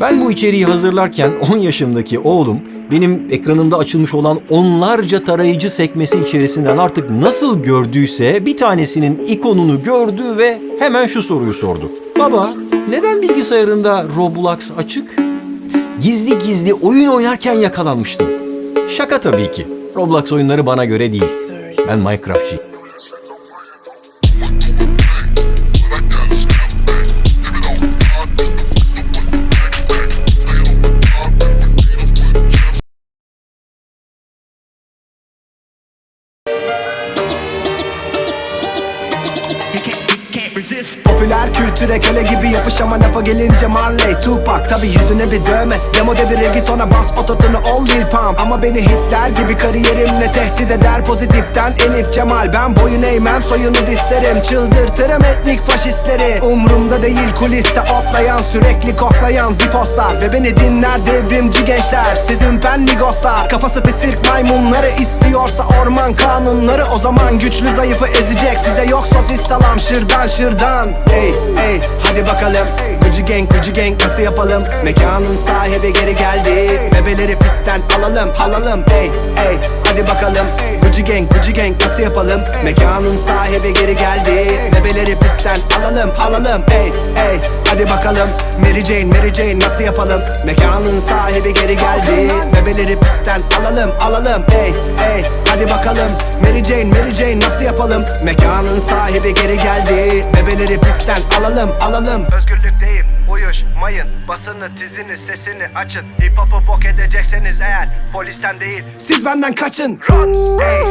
Ben bu içeriği hazırlarken 10 yaşımdaki oğlum benim ekranımda açılmış olan onlarca tarayıcı sekmesi içerisinden artık nasıl gördüyse bir tanesinin ikonunu gördü ve hemen şu soruyu sordu. Baba, neden bilgisayarında Roblox açık? Gizli gizli oyun oynarken yakalanmıştım. Şaka tabii ki. Roblox oyunları bana göre değil. Ben Minecraftçıyım. resist Popüler kültüre köle gibi yapış ama lafa gelince Marley Tupac Tabi yüzüne bir dövme. Demo devir reggaetona bas ototunu ol Lil Pump. Ama beni hitler gibi kariyerimle tehdit eder Pozitiften Elif Cemal Ben boyun eğmem soyunu dislerim. Çıldırtırım etnik faşistleri. Umrumda değil kuliste otlayan Sürekli koklayan zifoslar Ve beni dinler devrimci gençler Sizin penligoslar Kafası sirk maymunları istiyorsa orman kanunları. O zaman güçlü zayıfı ezecek Size yok sosis salam. Şırdan şırdan Ey ey hadi bakalım. Gıcı gang gıcı gang nasıl yapalım? Mekanın sahibi geri geldi. Bebeleri pistten alalım alalım. Ey ey hadi bakalım. Gıcı gang gıcı gang nasıl yapalım? Mekanın sahibi geri geldi. Bebeleri pistten alalım alalım. Ey ey hadi bakalım. Mary Jane Mary Jane nasıl yapalım? Mekanın sahibi geri geldi. Bebeleri pistten alalım alalım. Ey ey hadi bakalım. Mary Jane Mary Jane nasıl yapalım? Mekanın sahibi geri geldi. Bebeleri pistten alalım alalım Özgürlük deyip uyuşmayın Basını dizini sesini açın. Hip hop'u bok edecekseniz eğer Polisten değil. Siz benden kaçın. Run ey